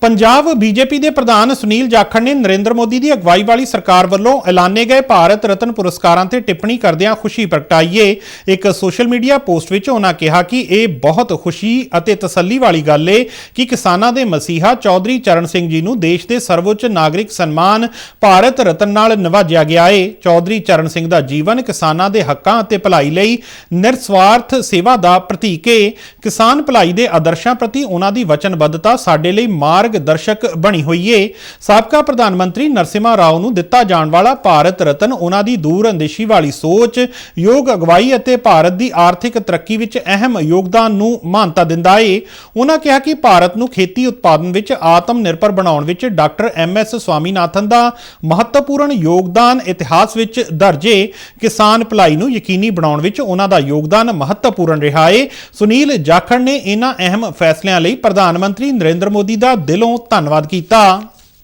Punjab BJP ਦੇ ਪ੍ਰਧਾਨ ਸੁਨੀਲ ਜਾਖੜ ਨੇ ਨਰਿੰਦਰ ਮੋਦੀ ਦੀ ਅਗਵਾਈ ਵਾਲੀ ਸਰਕਾਰ ਵੱਲੋਂ ਐਲਾਨੇ ਗਏ ਭਾਰਤ ਰਤਨ ਪੁਰਸਕਾਰਾਂ ਤੇ ਟਿੱਪਣੀ ਕਰਦਿਆਂ ਖੁਸ਼ੀ ਪ੍ਰਗਟਾਈਏ। ਇੱਕ ਸੋਸ਼ਲ ਮੀਡੀਆ ਪੋਸਟ ਵਿੱਚ ਉਹਨਾਂ ਕਿਹਾ ਕਿ ਇਹ ਬਹੁਤ ਖੁਸ਼ੀ ਅਤੇ ਤਸੱਲੀ ਵਾਲੀ ਗੱਲ ਏ ਕਿ ਕਿਸਾਨਾਂ ਦੇ ਮਸੀਹਾ ਚੌਧਰੀ ਚਰਨ ਸਿੰਘ ਜੀ ਨੂੰ ਦੇਸ਼ ਦੇ ਸਰਵਉੱਚ ਨਾਗਰਿਕ ਸਨਮਾਨ ਭਾਰਤ ਰਤਨ ਨਾਲ ਨਿਵਾਜਿਆ ਗਿਆ ਏ। ਚੌਧਰੀ ਚਰਨ ਸਿੰਘ ਦਾ ਜੀਵਨ ਕਿਸਾਨਾਂ ਦੇ ਹੱਕਾਂ ਅਤੇ ਭਲਾਈ ਲਈ ਨਿਰਸਵਾਰਥ ਸੇਵਾ ਦਾ ਪ੍ਰਤੀਕ ਏ। ਕਿਸਾਨ ਭਲਾਈ ਦੇ ਆਦਰਸ਼ਾਂ ਪ੍ਰਤੀ ਉਹਨਾਂ ਦੀ ਵਚਨਬੱਧਤਾ ਸਾਡੇ ਲਈ ਮਾਰਗ ਦਰਸ਼ਕ ਬਣੀ ਹੋਈ ਏ। ਸਾਬਕਾ ਪ੍ਰਧਾਨ ਮੰਤਰੀ ਨਰਸਿਮਾ ਰਾਓ ਨੂੰ ਦਿੱਤਾ ਜਾਣ ਵਾਲਾ ਭਾਰਤ ਰਤਨ ਉਹਨਾਂ ਦੀ ਦੂਰ ਅੰਦੇਸ਼ੀ ਵਾਲੀ ਸੋਚ, ਯੋਗ ਅਗਵਾਈ ਅਤੇ ਭਾਰਤ ਦੀ ਆਰਥਿਕ ਤਰੱਕੀ ਵਿੱਚ ਅਹਿਮ ਯੋਗਦਾਨ ਨੂੰ ਮਾਨਤਾ ਦਿੰਦਾ ਏ। ਉਹਨਾਂ ਕਿਹਾ ਕਿ ਭਾਰਤ ਨੂੰ ਖੇਤੀ ਉਤਪਾਦਨ ਵਿੱਚ ਆਤਮ ਨਿਰਭਰ ਬਣਾਉਣ ਵਿੱਚ ਡਾਕਟਰ ਐਮ ਐਸ ਸਵਾਮੀਨਾਥਨ ਦਾ ਮਹੱਤਵਪੂਰਨ ਯੋਗਦਾਨ ਇਤਿਹਾਸ ਵਿੱਚ ਦਰਜ ਏ। ਕਿਸਾਨ ਭਲਾਈ ਨੂੰ ਯਕੀਨੀ ਬਣਾਉਣ ਵਿੱਚ ਉਹਨਾਂ ਦਾ ਯੋਗਦਾਨ ਮਹੱਤਵਪੂਰਨ ਰਿਹਾ ਏ। ਸੁਨੀਲ ਜਾਖੜ ਨੇ ਇਹਨਾਂ ਅਹਿਮ ਫੈਸਲਿਆਂ ਲਈ ਪ੍ਰਧਾਨ ਮੰਤਰੀ ਨਰਿੰਦਰ ਮੋਦੀ ਦਾ ਦਿਲੋਂ ਧੰਨਵਾਦ ਕੀਤਾ।